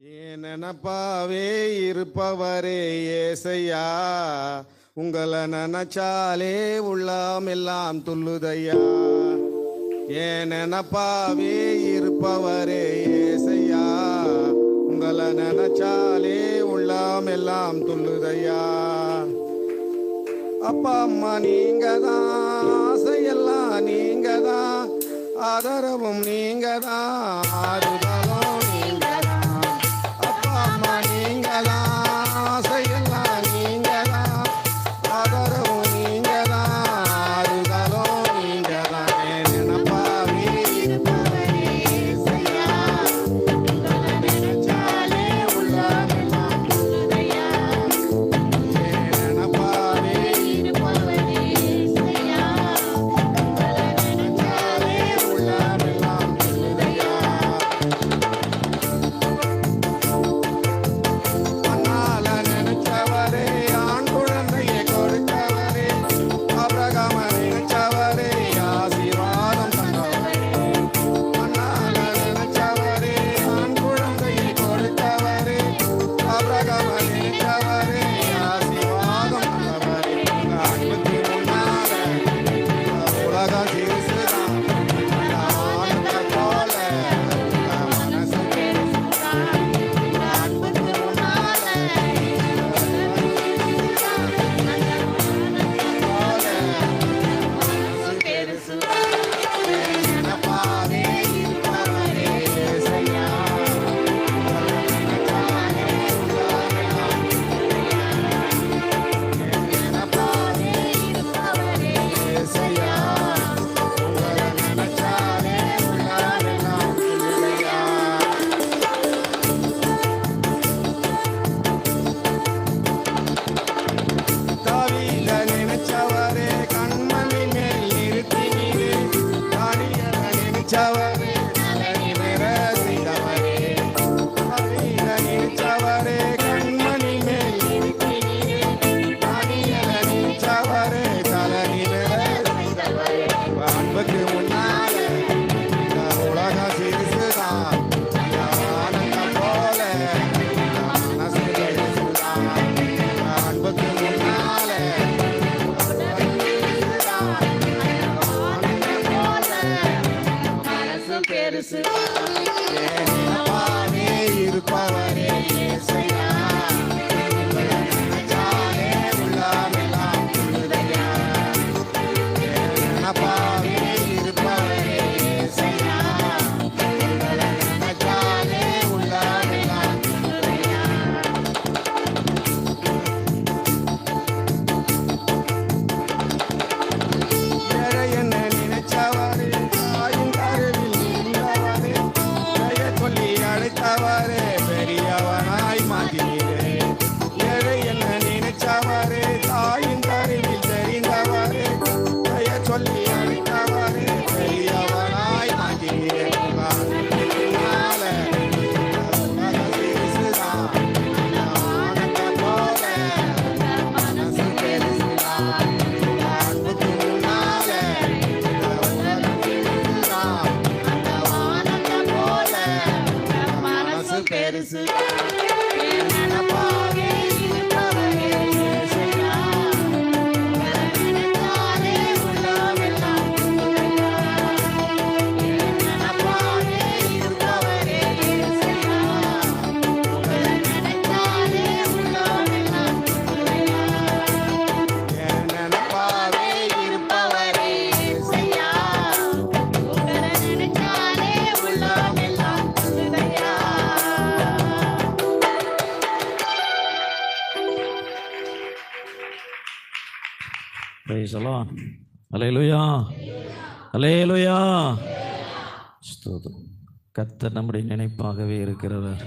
ஏனப்பாவே இருப்பவரே ஏசையா உங்களை நினச்சாலே உள்ளாம் எல்லாம் துள்ளுதையா. ஏனப்பாவே இருப்பவரே ஏசையா உங்களை நினச்சாலே உள்ளாம் எல்லாம் துள்ளுதையா. அப்பா அம்மா நீங்க தான் ஆசையெல்லாம் நீங்க தான் ஆதரவும் நீங்க தான் This is. actualidad. பிரைசலாம் அலையலுயா அலையலுயா ஸ்தோதம் கத்த நம்முடைய நினைப்பாகவே இருக்கிறவர்.